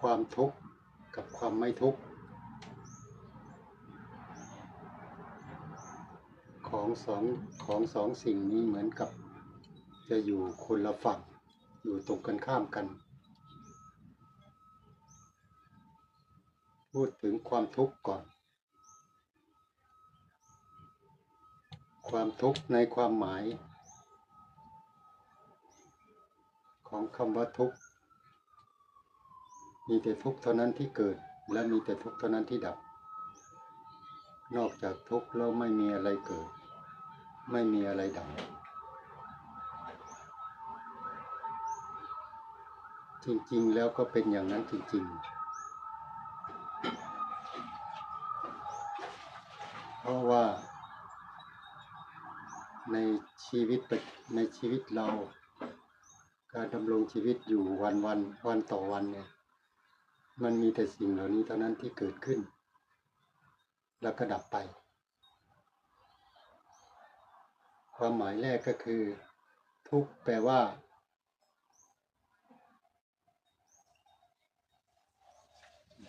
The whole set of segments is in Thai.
ความทุกข์กับความไม่ทุกข์ของสองของสองสิ่งนี้เหมือนกับ จะอยู่คนละฝั่งอยู่ตรงกันข้ามกัน พูดถึงความทุกข์ก่อน ความทุกข์ในความหมาย ของคำว่าทุกข์ มีแต่ทุกข์เท่านั้นที่เกิด และมีแต่ทุกข์เท่านั้นที่ดับ นอกจากทุกข์แล้วไม่มีอะไรเกิด ไม่มีอะไรดับ จริงๆแล้วก็เป็นอย่างนั้นจริงๆ เพราะว่า ในชีวิตในชีวิตเรา การดำรงชีวิตอยู่วันวันวันต่อวันเนี่ย มันมีแต่สิ่งเหล่านี้เท่านั้นที่เกิดขึ้น แล้วก็ดับไป ความหมายแรกก็คือ ทุกแปลว่า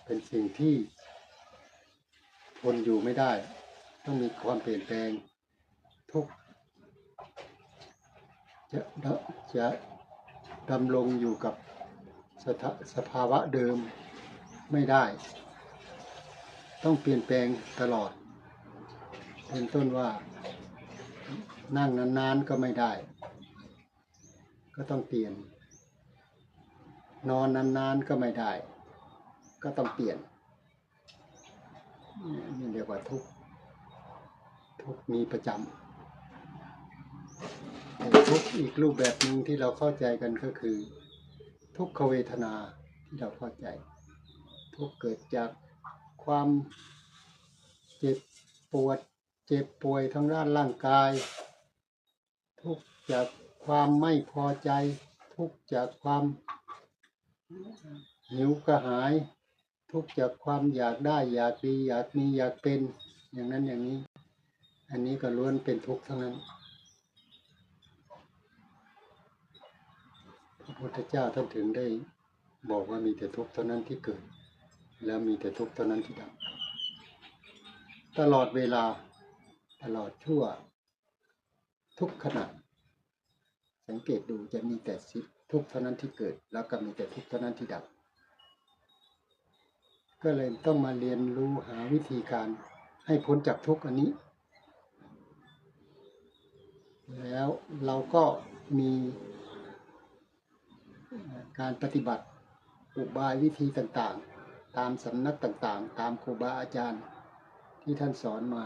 เป็นสิ่งที่ทนอยู่ไม่ได้ ต้องมีความเปลี่ยนแปลง ทุกจะจะดำรงอยู่กับสถาสภาวะเดิม ไม่ได้ ต้องเปลี่ยนแปลงตลอด เป็นต้นว่า นั่งนานๆก็ไม่ได้ ก็ต้องเปลี่ยน นอนนานๆก็ไม่ได้ ก็ต้องเปลี่ยนนี่เรียกว่าทุกทุกมีประจำทุกอีกรูปแบบหนึ่งที่เราเข้าใจกันก็คือ ทุกขเวทนาที่เราเข้าใจ กข์เกิดจากความเจ็บปวดเจ็บป่วยทั้งด้านร่างกาย ทุกข์จากความไม่พอใจ ทุกข์จากความหิวกระหาย ทุกข์จากความอยากได้อยากดีอยากมีอยากเป็นอย่างนั้นอย่างนี้ อันนี้ก็ล้วนเป็นทุกข์ทั้งนั้นพระพุทธเจ้าท่านถึงได้บอกว่ามีแต่ทุกข์เท่านั้นที่เกิด แล้วมีแต่ทุกข์เท่านั้นที่ดับ ตลอดเวลา ตลอดชั่ว ทุกขณะ สังเกตดูจะมีแต่ทุกข์เท่านั้นที่เกิด แล้วก็มีแต่ทุกข์เท่านั้นที่ดับ ก็เลยต้องมาเรียนรู้หาวิธีการให้พ้นจากทุกข์อันนี้ แล้วเราก็มีการปฏิบัติอุบายวิธีต่างๆ ตามสำนักต่างๆ ตามครูบาอาจารย์ ที่ท่านสอนมา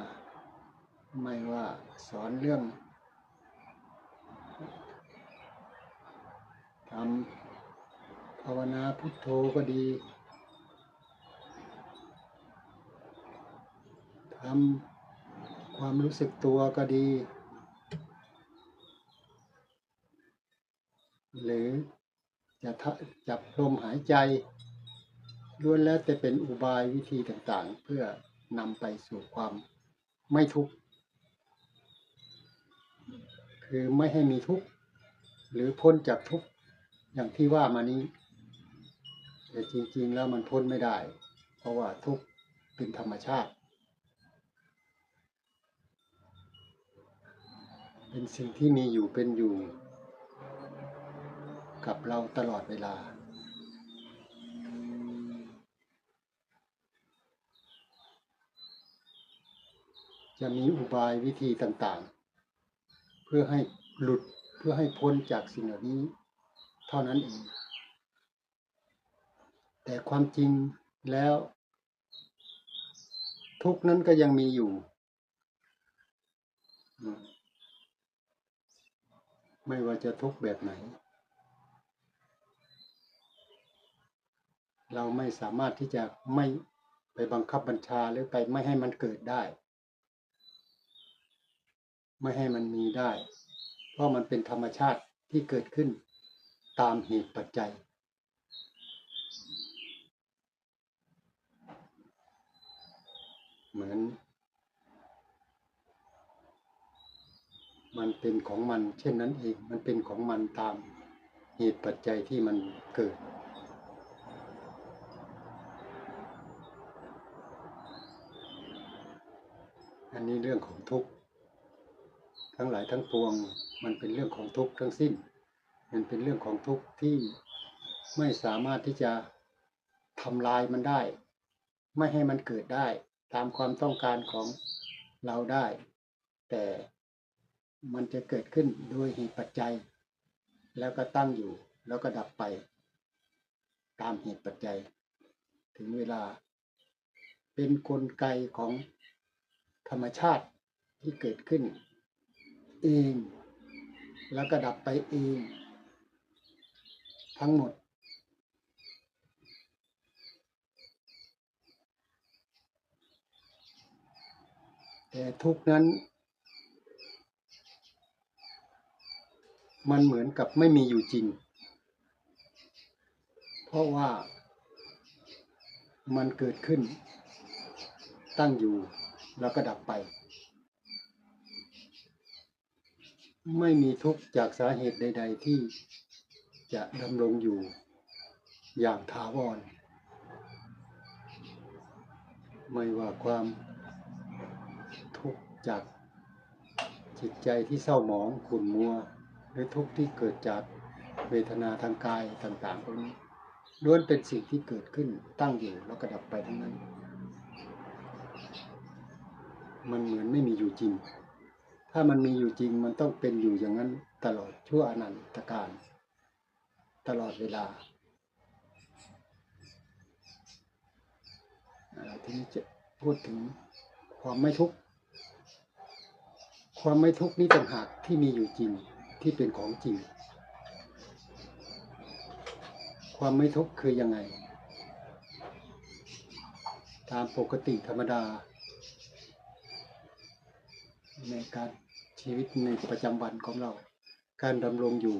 ไม่ว่าสอนเรื่องทำภาวนาพุทโธก็ดีทำความรู้สึกตัวก็ดี หรือจะทะจับลมหายใจ ล้วนแล้วแต่เป็นอุบายวิธีต่างๆ เพื่อนำไปสู่ความไม่ทุกข์ คือไม่ให้มีทุกข์ หรือพ้นจากทุกข์ อย่างที่ว่ามานี้ แต่จริงๆแล้วมันพ้นไม่ได้ เพราะว่าทุกข์เป็นธรรมชาติ เป็นสิ่งที่มีอยู่เป็นอยู่ กับเราตลอดเวลา จะมีอุบายวิธีต่างๆ เพื่อให้หลุดเพื่อให้พ้นจากสิ่งเหล่านี้ เท่านั้นเอง แต่ความจริงแล้ว ทุกนั้นก็ยังมีอยู่ ไม่ว่าจะทุกแบบไหน เราไม่สามารถที่จะไม่ไปบังคับบัญชาหรือไปไม่ให้มันเกิดได้ ไม่ให้มันมีได้ เพราะมันเป็นธรรมชาติที่เกิดขึ้นตามเหตุปัจจัย เหมือน มันเป็นของมัน เช่นนั้นเอง มันเป็นของมันตามเหตุปัจจัยที่มันเกิดอันนี้เรื่องของทุกข์ ทั้งหลายทั้งปวง มันเป็นเรื่องของทุกข์ทั้งสิ้น มันเป็นเรื่องของทุกข์ที่ไม่สามารถที่จะทำลายมันได้ ไม่ให้มันเกิดได้ ตามความต้องการของเราได้ แต่มันจะเกิดขึ้นโดยเหตุปัจจัย แล้วก็ตั้งอยู่ แล้วก็ดับไป ตามเหตุปัจจัย ถึงเวลา เป็นนกลไกของธรรมชาติที่เกิดขึ้น เอง แล้วก็ดับไปเอง ทั้งหมด แต่ทุกนั้น มันเหมือนกับไม่มีอยู่จริง เพราะว่ามันเกิดขึ้น ตั้งอยู่แล้วก็ดับไป ไม่มีทุกข์จากสาเหตุใด ๆ ที่จะดำรงอยู่อย่างถาวร ไม่ว่าความทุกข์จากจิตใจที่เศร้าหมองขุ่นมัว หรือทุกข์ที่เกิดจากเวทนาทางกายต่างๆพวกนี้ล้วนเป็นสิ่งที่เกิดขึ้นตั้งอยู่แล้วก็ดับไปทั้งนั้น มันเหมือนไม่มีอยู่จริง ถ้ามันมีอยู่จริงมันต้องเป็นอยู่อย่างนั้นตลอดชั่วอนันตการ ตลอดเวลาทีนี้จะพูดถึงความไม่ทุกข์ความไม่ทุกข์นี้ต่างหากที่มีอยู่จริงที่เป็นของจริง ความไม่ทุกข์คือยังไง ตามปกติธรรมดาในการ ชีวิตในประจำวันของเรา การดำรงอยู่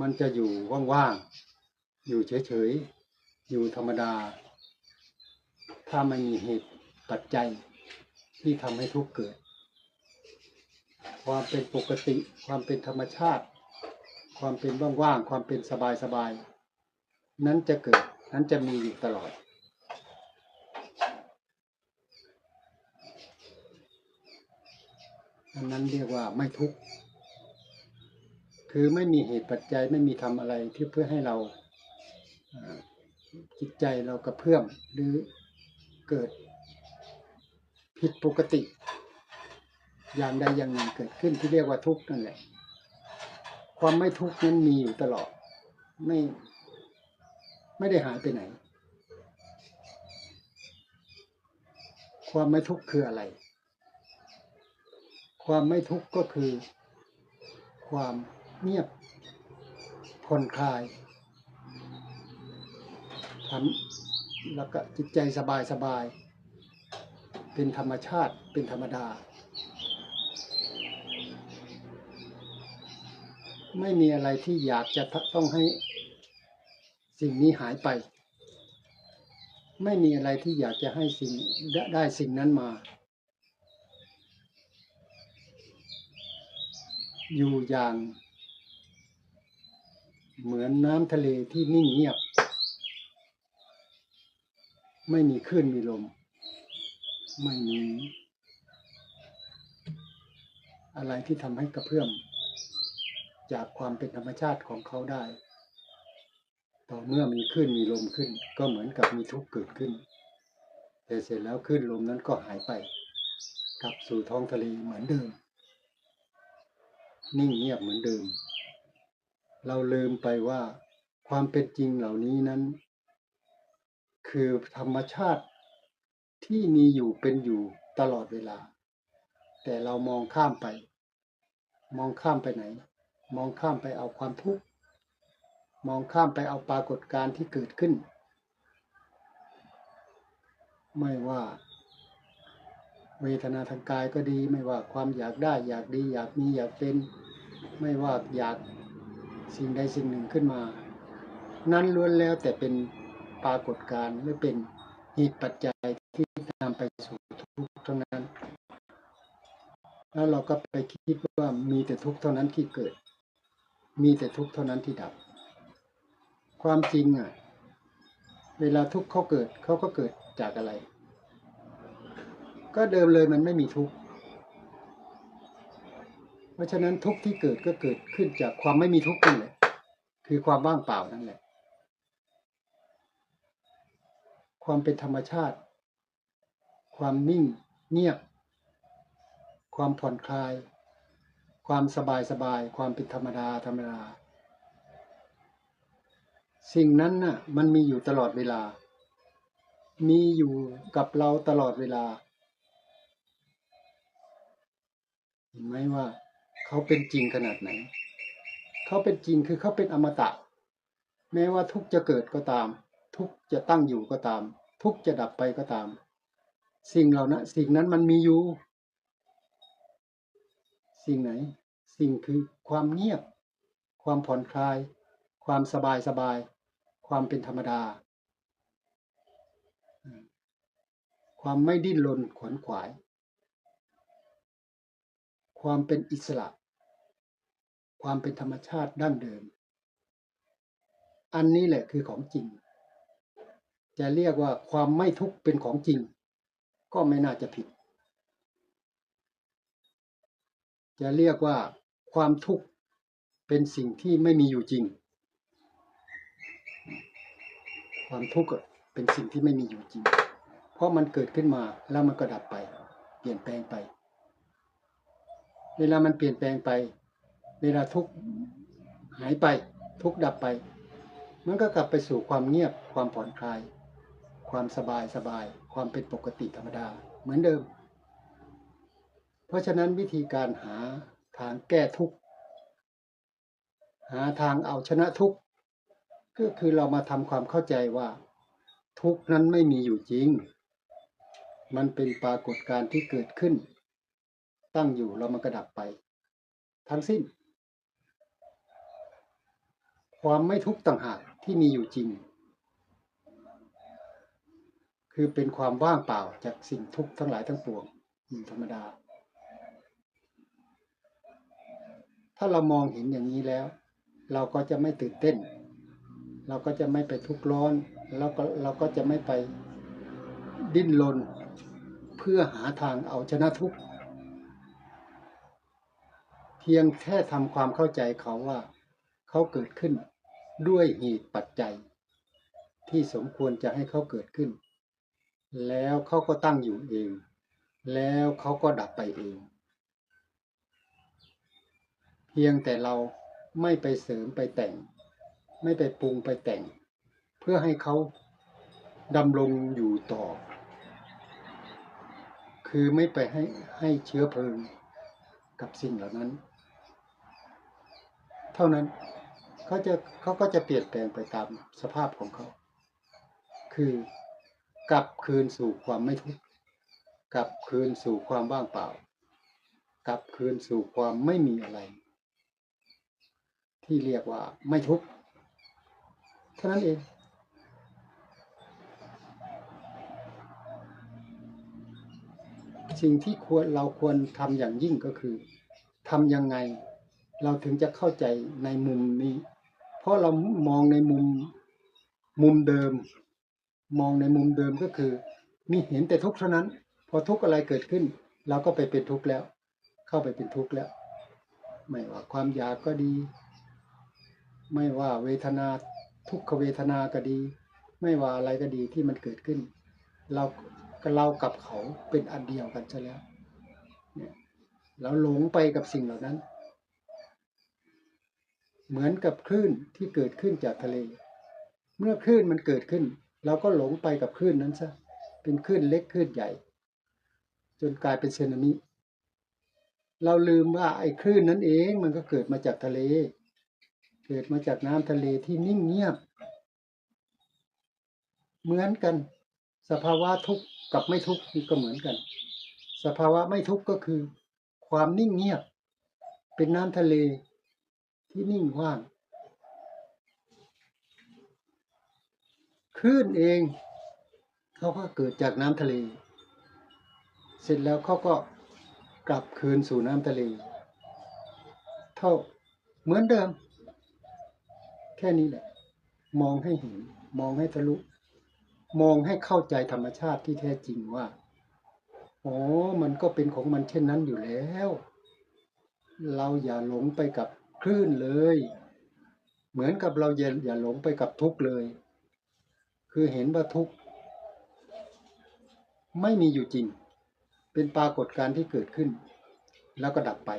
มันจะอยู่ว่างๆ อยู่เฉยๆ อยู่ธรรมดา ถ้าไม่มีเหตุปัจจัยที่ทำให้ทุกข์เกิด ความเป็นปกติ ความเป็นธรรมชาติ ความเป็นว่างๆ ความเป็นสบายๆ นั้นจะเกิด นั้นจะมีอยู่ตลอด อั นนั้นเรียกว่าไม่ทุกข์คือไม่มีเหตุปัจจัยไม่มีทำอะไรที่เพื่อให้เราอ่าจิตใจเรากระเพื่อมหรือเกิดผิดปกติ อย่างใดอย่างหนึ่งเกิดขึ้นที่เรียกว่าทุกข์นั่นแหละ ความไม่ทุกข์นั้นมีอยู่ตลอด ไม่ไม่ได้หายไปไหน ความไม่ทุกข์คืออะไร ความไม่ทุกข์ก็คือ ความเงียบผ่อนคลายทำแล้วก็จิตใจสบายสบาย เป็นธรรมชาติเป็นธรรมดา ไม่มีอะไรที่อยากจะต้องให้สิ่งนี้หายไป ไม่มีอะไรที่อยากจะให้สิ่งได้ได้สิ่งนั้นมา อยู่อย่าง เหมือนน้ำทะเลที่นิ่งเงียบ ไม่มีคลื่นมีลม ไม่มีอะไรที่ทำให้กระเพื่อม จากความเป็นธรรมชาติของเขาได้ ต่อเมื่อมีคลื่นมีลมขึ้น ก็เหมือนกับมีทุกข์เกิดขึ้น แต่เสร็จแล้วคลื่นลมนั้นก็หายไป กลับสู่ท้องทะเลเหมือนเดิม นิ่งเงียบเหมือนเดิม เราลืมไปว่าความเป็นจริงเหล่านี้นั้น คือธรรมชาติที่มีอยู่เป็นอยู่ตลอดเวลา แต่เรามองข้ามไป มองข้ามไปไหน มองข้ามไปเอาความทุกข์มองข้ามไปเอาปรากฏการณ์ที่เกิดขึ้น ไม่ว่า เวทนาทางกายก็ดี ไม่ว่าความอยากได้อยากดี อยากมีอยากเป็นไม่ว่าอยากสิ่งใดสิ่งหนึ่งขึ้นมา นั้นล้วนแล้วแต่เป็นปรากฏการณ์หรือเป็นเหตุปัจจัยที่นำไปสู่ทุกข์ทั้งนั้น แล้วเราก็ไปคิดว่ามีแต่ทุกข์เท่านั้นที่เกิด มีแต่ทุกข์เท่านั้นที่ดับ ความจริงอะ เวลาทุกข์เขาเกิดเขาก็เกิดจากอะไร ก็เดิมเลยมันไม่มีทุกข์ เพราะฉะนั้นทุกข์ที่เกิดก็เกิดขึ้นจากความไม่มีทุกข์นั่นแหละ คือความว่างเปล่านั่นแหละ ความเป็นธรรมชาติ ความนิ่งเงียบ ความผ่อนคลาย ความสบายสบาย ความเป็นธรรมดาธรรมดา สิ่งนั้นน่ะ มันมีอยู่ตลอดเวลา มีอยู่กับเราตลอดเวลา เห็นไหมว่าเขาเป็นจริงขนาดไหน เขาเป็นจริงคือเขาเป็นอมตะ แม้ว่าทุกจะเกิดก็ตาม ทุกจะตั้งอยู่ก็ตาม ทุกจะดับไปก็ตาม สิ่งเหล่านั้นสิ่งนั้นมันมีอยู่ สิ่งไหน สิ่งคือความเงียบ ความผ่อนคลาย ความสบายสบาย ความเป็นธรรมดา ความไม่ดิ้นรนขวนขวาย ความเป็นอิสระ ความเป็นธรรมชาติดั้งเดิม อันนี้แหละคือของจริง จะเรียกว่าความไม่ทุกข์เป็นของจริง ก็ไม่น่าจะผิด จะเรียกว่าความทุกข์เป็นสิ่งที่ไม่มีอยู่จริง ความทุกข์เป็นสิ่งที่ไม่มีอยู่จริง เพราะมันเกิดขึ้นมาแล้วมันก็ดับไป เปลี่ยนแปลงไป เวลามันเปลี่ยนแปลงไป เวลาทุกหายไป ทุกดับไป มันก็กลับไปสู่ความเงียบความผ่อนคลาย ความสบายสบาย ความเป็นปกติธรรมดา เหมือนเดิม เพราะฉะนั้นวิธีการหาทางแก้ทุกหาทางเอาชนะทุกก็คือเรามาทำความเข้าใจว่า ทุกนั้นไม่มีอยู่จริง มันเป็นปรากฏการณ์ที่เกิดขึ้น ตั้งอยู่แล้วมันก็ดับไป ทั้งสิ้น ความไม่ทุกข์ต่างหากที่มีอยู่จริง คือเป็นความว่างเปล่าจากสิ่งทุกข์ทั้งหลายทั้งปวงอืมธรรมดา ถ้าเรามองเห็นอย่างนี้แล้ว เราก็จะไม่ตื่นเต้น เราก็จะไม่ไปทุกข์ร้อน แล้วก็เราก็จะไม่ไปดิ้นรนเพื่อหาทางเอาชนะทุกข์ เพียงแค่ทำความเข้าใจเขาว่า เขาเกิดขึ้นด้วยเหตุปัจจัย ที่สมควรจะให้เขาเกิดขึ้น แล้วเขาก็ตั้งอยู่เอง แล้วเขาก็ดับไปเอง เพียงแต่เราไม่ไปเสริมไปแต่ง ไม่ไปปรุงไปแต่ง เพื่อให้เขาดำรงอยู่ต่อ คือไม่ไปให้ให้เชื้อเพลิงกับสิ่งเหล่านั้น เท่านั้นเขาจะเขาก็จะเปลี่ยนแปลงไปตามสภาพของเขา คือกลับคืนสู่ความไม่ทุกข์กลับคืนสู่ความว่างเปล่า กลับคืนสู่ความไม่มีอะไร ที่เรียกว่าไม่ทุกข์เท่านั้นเองสิ่งที่ควรเราควรทำอย่างยิ่งก็คือทำยังไง เราถึงจะเข้าใจในมุมนี้ เพราะเรามองในมุมมุมเดิม มองในมุมเดิมก็คือ มีเห็นแต่ทุกข์เท่านั้น พอทุกข์อะไรเกิดขึ้น เราก็ไปเป็นทุกข์แล้ว เข้าไปเป็นทุกข์แล้ว ไม่ว่าความอยากก็ดี ไม่ว่าเวทนาทุกขเวทนาก็ดี ไม่ว่าอะไรก็ดีที่มันเกิดขึ้น เราเรากับเขาเป็นอันเดียวกันซะแล้วเนี่ยเราหลงไปกับสิ่งเหล่านั้น เหมือนกับคลื่นที่เกิดขึ้นจากทะเล เมื่อคลื่นมันเกิดขึ้น เราก็หลงไปกับคลื่นนั้นซะเป็นคลื่นเล็กคลื่นใหญ่ จนกลายเป็นสึนามิเราลืมว่าไอ้คลื่นนั้นเองมันก็เกิดมาจากทะเล เกิดมาจากน้ำทะเลที่นิ่งเงียบ เหมือนกัน สภาวะทุกข์กับไม่ทุกข์นี่ก็เหมือนกัน สภาวะไม่ทุกข์ก็คือ ความนิ่งเงียบ เป็นน้ำทะเล ที่นิ่งว่างคลื่นเอง เขาก็เกิดจากน้ำทะเล เสร็จแล้วเขาก็กลับคืนสู่น้ำทะเล เท่าเหมือนเดิม แค่นี้แหละ มองให้เห็น มองให้ทะลุ มองให้เข้าใจธรรมชาติที่แท้จริงว่าอ๋อมันก็เป็นของมันเช่นนั้นอยู่แล้ว เราอย่าหลงไปกับ คลื่นเลย เหมือนกับเราอย่าอย่าหลงไปกับทุกข์เลย คือเห็นว่าทุกข์ไม่มีอยู่จริง เป็นปรากฏการณ์ที่เกิดขึ้น แล้วก็ดับไป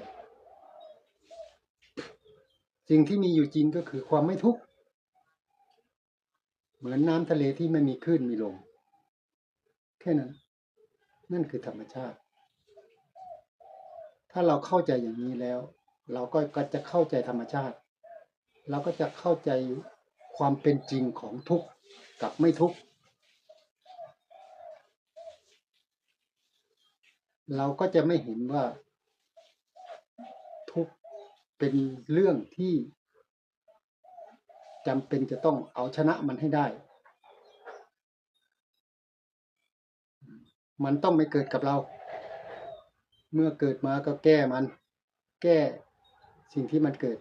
สิ่งที่มีอยู่จริงก็คือความไม่ทุกข์เหมือนน้ำทะเลที่ไม่มีคลื่นมีลมแค่นั้น นั่นคือธรรมชาติ ถ้าเราเข้าใจอย่างนี้แล้ว เราก็จะเข้าใจธรรมชาติ เราก็จะเข้าใจความเป็นจริงของทุกข์กับไม่ทุกข์เราก็จะไม่เห็นว่า ทุกข์เป็นเรื่องที่จำเป็นจะต้องเอาชนะมันให้ได้ มันต้องไม่เกิดกับเรา เมื่อเกิดมาก็แก้มัน แก้ สิ่งที่มันเกิด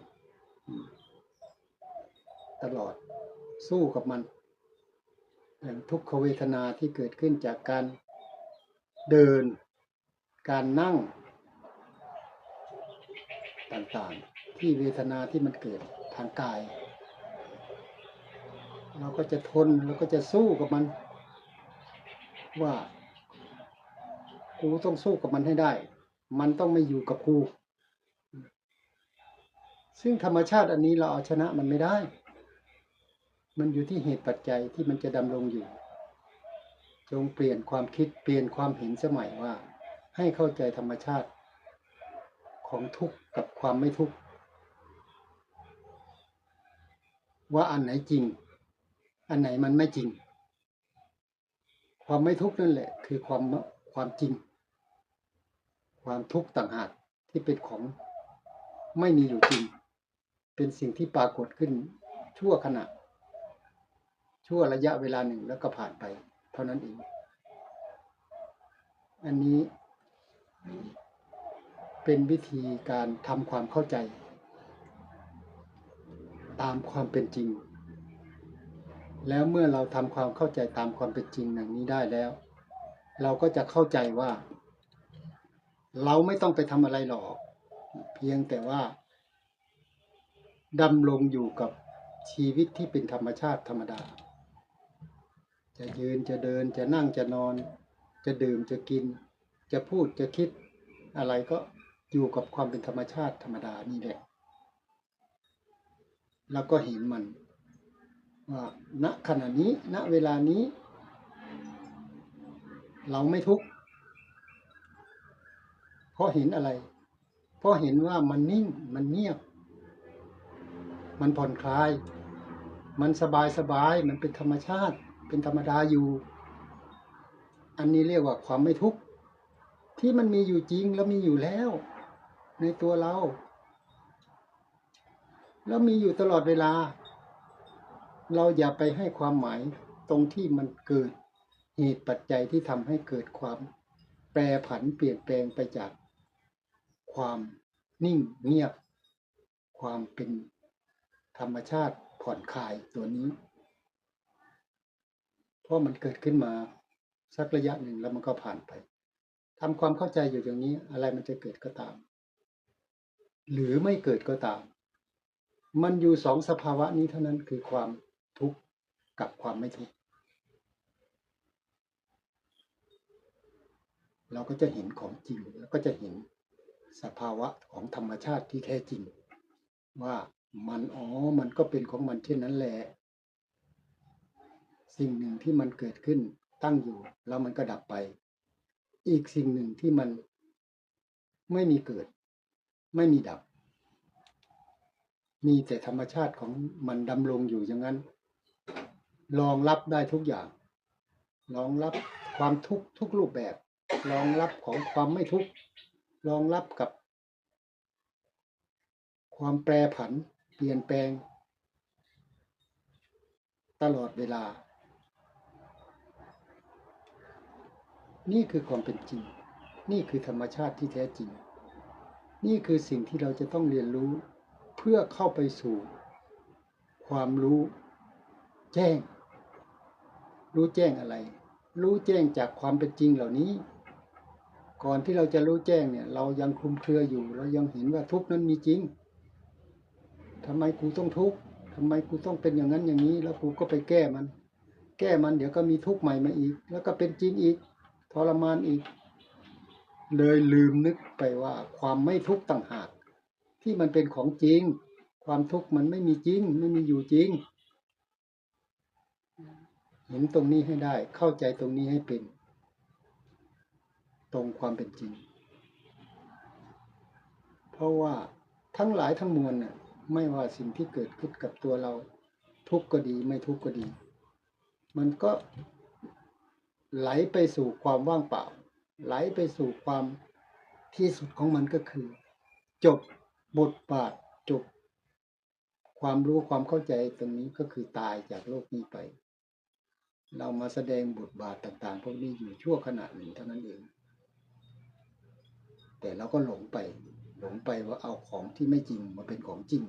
ตลอดสู้กับมันทุกขเวทนาที่เกิดขึ้นจากการเดิน การนั่งต่างๆ ที่เวทนาที่มันเกิดทางกาย เราก็จะทนเราก็จะสู้กับมัน ว่ากูต้องสู้กับมันให้ได้ มันต้องไม่อยู่กับกู ซึ่งธรรมชาติอันนี้เราเอาชนะมันไม่ได้ มันอยู่ที่เหตุปัจจัยที่มันจะดำรงอยู่ จงเปลี่ยนความคิดเปลี่ยนความเห็นสมัยว่า ให้เข้าใจธรรมชาติ ของทุกข์กับความไม่ทุกข์ว่าอันไหนจริง อันไหนมันไม่จริง ความไม่ทุกข์นั่นแหละ คือความความจริง ความทุกข์ต่างหากที่เป็นของไม่มีอยู่จริง เป็นสิ่งที่ปรากฏขึ้นชั่วขณะ ชั่วระยะเวลาหนึ่งแล้วก็ผ่านไป เท่านั้นเอง อันนี้เป็นวิธีการทำความเข้าใจ ตามความเป็นจริง แล้วเมื่อเราทำความเข้าใจตามความเป็นจริงอย่างนี้ได้แล้ว เราก็จะเข้าใจว่า เราไม่ต้องไปทำอะไรหรอก เพียงแต่ว่า ดำรงอยู่กับชีวิตที่เป็นธรรมชาติธรรมดา จะยืนจะเดินจะนั่งจะนอน จะดื่มจะกิน จะพูดจะคิดอะไรก็อยู่กับความเป็นธรรมชาติธรรมดานี่แหละแล้วก็เห็นมันว่าณขณะนี้ณเวลานี้ เราไม่ทุกข์เพราะเห็นอะไร เพราะเห็นว่ามันนิ่งมันเงียบ มันผ่อนคลาย มันสบายสบายมันเป็นธรรมชาติ เป็นธรรมดาอยู่ อันนี้เรียกว่าความไม่ทุกข์ที่มันมีอยู่จริงแล้วมีอยู่แล้ว ในตัวเรา แล้วมีอยู่ตลอดเวลา เราอย่าไปให้ความหมายตรงที่มันเกิดเหตุปัจจัยที่ทำให้เกิดความแปรผันเปลี่ยนแปลงไปจากความนิ่งเงียบ ความเป็น ธรรมชาติผ่อนคลายตัวนี้ เพราะมันเกิดขึ้นมาสักระยะหนึ่งแล้วมันก็ผ่านไปทำความเข้าใจอยู่อย่างนี้อะไรมันจะเกิดก็ตาม หรือไม่เกิดก็ตาม มันอยู่สองสภาวะนี้เท่านั้นคือความทุกข์กับความไม่ทุกข์เราก็จะเห็นของจริงแล้วก็จะเห็นสภาวะของธรรมชาติที่แท้จริง ว่า มันอ๋อมันก็เป็นของมันเช่นนั้นแหละ สิ่งหนึ่งที่มันเกิดขึ้นตั้งอยู่ แล้วมันก็ดับไป อีกสิ่งหนึ่งที่มันไม่มีเกิด ไม่มีดับ มีแต่ธรรมชาติของมันดำรงอยู่อย่างนั้นรองรับได้ทุกอย่างรองรับความทุกข์ทุกรูปแบบรองรับของความไม่ทุกข์รองรับกับ ความแปรผัน ลี่ยนแปลง ตลอดเวลา นี่คือความเป็นจริง นี่คือธรรมชาติที่แท้จริง นี่คือสิ่งที่เราจะต้องเรียนรู้เพื่อเข้าไปสู่ความรู้แจ้ง รู้แจ้งอะไร รู้แจ้งจากความเป็นจริงเหล่านี้ ก่อนที่เราจะรู้แจ้งเนี่ย เรายังคลุมเครืออยู่ เรายังเห็นว่าทุกนั้นมีจริง ทำไมกูต้องทุกข์ทำไมกูต้องเป็นอย่างนั้นอย่างนี้ แล้วกูก็ไปแก้มัน แก้มันเดี๋ยวก็มีทุกข์ใหม่มาอีก แล้วก็เป็นจริงอีกทรมานอีก เลยลืมนึกไปว่า ความไม่ทุกข์ต่างหาก ที่มันเป็นของจริง ความทุกข์มันไม่มีจริง ไม่มีอยู่จริงเห็นตรงนี้ให้ได้ เข้าใจตรงนี้ให้เป็น ตรงความเป็นจริง เพราะว่าทั้งหลายทั้งมวลน่ะ ไม่ว่าสิ่งที่เกิดขึ้นกับตัวเรา ทุกข์ก็ดีไม่ทุกข์ก็ดี มันก็ไหลไปสู่ความว่างเปล่า ไหลไปสู่ความที่สุดของมันก็คือ จบบทบาทจบ ความรู้ความเข้าใจตรงนี้ก็คือตายจากโลกนี้ไป เรามาแสดงบทบาทต่างๆ พวกนี้อยู่ชั่วขณะหนึ่งเท่านั้นเอง แต่เราก็หลงไป หลงไปว่าเอาของที่ไม่จริงมาเป็นของจริง